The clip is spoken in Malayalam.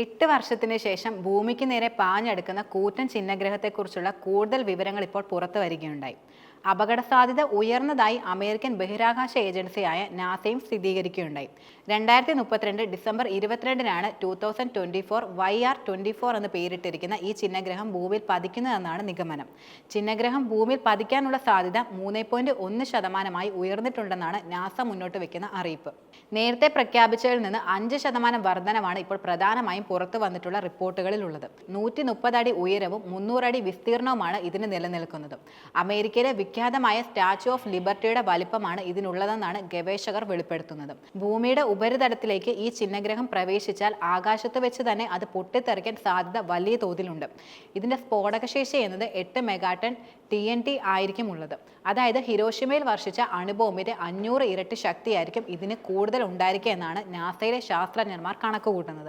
എട്ട് വർഷത്തിന് ശേഷം ഭൂമിക്ക് നേരെ പാഞ്ഞെടുക്കുന്ന കൂറ്റൻ ചിഹ്നഗ്രഹത്തെക്കുറിച്ചുള്ള കൂടുതൽ വിവരങ്ങൾ ഇപ്പോൾ പുറത്തു വരികയുണ്ടായി. അപകട സാധ്യത ഉയർന്നതായി അമേരിക്കൻ ബഹിരാകാശ ഏജൻസിയായ നാസയും സ്ഥിരീകരിക്കുകയുണ്ടായി. രണ്ടായിരത്തി മുപ്പത്തിരണ്ട് December ഇരുപത്തിരണ്ടിനാണ് two thousand twenty four Y R twenty four എന്ന് പേരിട്ടിരിക്കുന്ന ഈ ചിഹ്നഗ്രഹം ഭൂമിയിൽ പതിക്കുന്നതെന്നാണ് നിഗമനം. ചിഹ്നഗ്രഹം ഭൂമിയിൽ പതിക്കാനുള്ള സാധ്യത മൂന്ന് പോയിന്റ് ഒന്ന് ശതമാനമായി ഉയർന്നിട്ടുണ്ടെന്നാണ് നാസ മുന്നോട്ട് വയ്ക്കുന്ന അറിയിപ്പ്. നേരത്തെ പ്രഖ്യാപിച്ചതിൽ നിന്ന് അഞ്ച് ശതമാനം വർധനമാണ് ഇപ്പോൾ പ്രധാനമായും പുറത്തു വന്നിട്ടുള്ള റിപ്പോർട്ടുകളിലുള്ളത്. നൂറ്റി മുപ്പത് അടി ഉയരവും മുന്നൂറടി വിസ്തീർണവുമാണ് ഇതിന് നിലനിൽക്കുന്നത്. അമേരിക്കയിലെ വിഖ്യാതമായ സ്റ്റാച്യു ഓഫ് ലിബർട്ടിയുടെ വലിപ്പമാണ് ഇതിനുള്ളതെന്നാണ് ഗവേഷകർ വെളിപ്പെടുത്തുന്നത്. ഭൂമിയുടെ ഉപരിതലത്തിലേക്ക് ഈ ചിഹ്നഗ്രഹം പ്രവേശിച്ചാൽ ആകാശത്ത് വെച്ച് തന്നെ അത് പൊട്ടിത്തെറിക്കാൻ സാധ്യത വലിയ തോതിലുണ്ട്. ഇതിന്റെ സ്ഫോടകശേഷി എന്നത് എട്ട് മെഗാട്ടൺ ടി എൻ ടി ആയിരിക്കും ഉള്ളത് അതായത് ഹിരോഷിമയിൽ വർഷിച്ച അണുബോംബിന്റെ അഞ്ഞൂറ് ഇരട്ടി ശക്തിയായിരിക്കും ഇതിന് കൂടുതൽ ഉണ്ടായിരിക്കുക എന്നാണ് നാസയിലെ ശാസ്ത്രജ്ഞന്മാർ കണക്കുകൂട്ടുന്നത്.